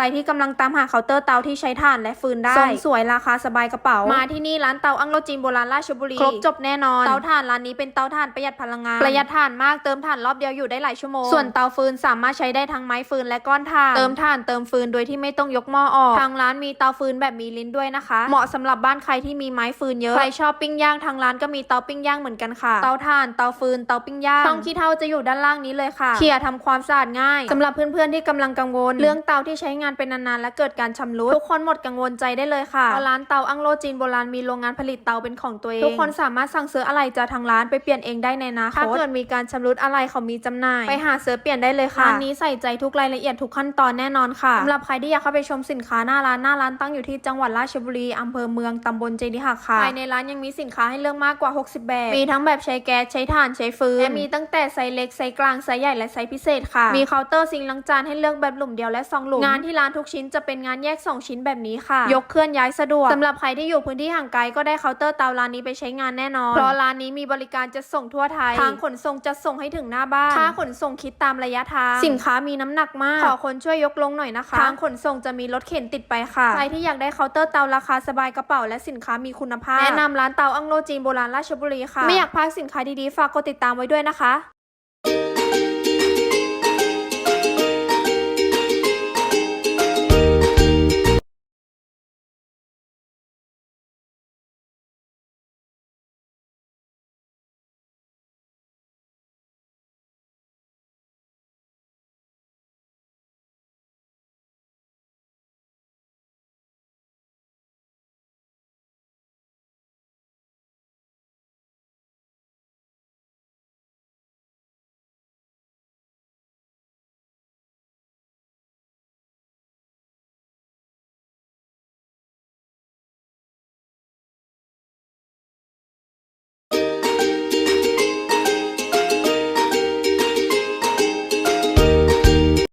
รที่กำลังตามหาเคาน์เตอร์เตาที่ใช้ถ่านและฟืนได้ทรงสวยราคาสบายกระเป๋า มาที่นี่ร้านเตาอังโลจีนโบราณราชบุรี ครบจบแน่นอน เตาถ่านร้านนี้เป็นเตาถ่านประหยัดพลังงาน ประหยัดถ่านมากเติมถ่านรอบเดียวอยู่ได้หลายชั่วโมง ส่วนเตาฟืนสามารถใช้ได้ทั้งไม้ฟืนและก้อนถ่าน เติมถ่านเติมฟืนโดยที่ไม่ต้องยกหม้อออก ทางร้านมีเตาฟืนแบบมีลิ้นด้วยนะคะ เหมาะสำหรับบ้านใครที่มีไม้ฟืนเยอะ ใครชอบปิ้งย่างทางร้านก็มีเตาปิ้งย่างเหมือนกันค่ะ เตาถ่านเตาฟืนเตาปิ้งย่างช่องขี้เถ้าจะอยู่ด้านล่างนี้เลยค่ะเคลียร์ทำความสะอาดง่ายสำหรับเพื่อนๆที่กำลังกังวล เรื่องเตาที่ใช้งานเป็นนานๆและเกิดการชำรุดทุกคนหมดกังวลใจได้เลยค่ะเพราะร้านเตาอังโลจีนโบราณมีโรงงานผลิตเตาเป็นของตัวเองทุกคนสามารถสั่งซื้ออะไรจากทางร้านไปเปลี่ยนเองได้ในอนาคตถ้าเกิดมีการชำรุดอะไรเขามีจำหน่าย ไปหาซื้อเปลี่ยนได้เลยค่ะร้านนี้ใส่ใจทุกรายละเอียดทุกขั้นตอนแน่นอนค่ะสำหรับใครที่อยากเข้าไปชมสินค้าหน้าร้านหน้าร้านตั้งอยู่ที่จังหวัดราชบุรีอำเภอเมืองตำบลเจดีหักค่ะภายในร้านยังมีสินค้าให้เลือกมากกว่า 60 แบบ มีทั้งแบบใช้แก๊สใช้ถ่านใช้ฟืนและมีตั้งแต่ไซส์เล็กไซส์กลางไซส์ใหญ่และไซส์พิเศษค่ะ มีเคาน์เตอร์ซิงค์ล้างจานให้เลือกแบบหลุมเดียวและสองหลุมงานที่ร้านทุกชิ้นจะเป็นงานแยกสองชิ้นแบบนี้ค่ะ ยกเคลื่อนย้ายสะดวกสำหรับใครที่อยู่พื้นที่ห่างไกลก็ได้เคาน์เตอร์เตาร้านนี้ไปใช้งานแน่นอน เพราะร้านนี้มีบริการจะส่งทั่วไทย ทางขนส่งจะส่งให้ถึงหน้าบ้าน ค่าขนส่งคิดตามระยะทาง สินค้ามีน้ำหนักมาก ขอคนช่วยยกลงหน่อยนะคะ ทางขนส่งจะมีรถเข็นติดไปค่ะ ใครที่อยากได้เคาน์เตอร์เตาราคาสบายกระเป๋าและสินค้ามีคุณภาพ แนะนำร้านเตาอังโลจีนโบราณราชบุรีค่ะ ไม่อยากพลาดสินค้าดีๆ ฝากกดติดตามไว้ด้วยนะคะ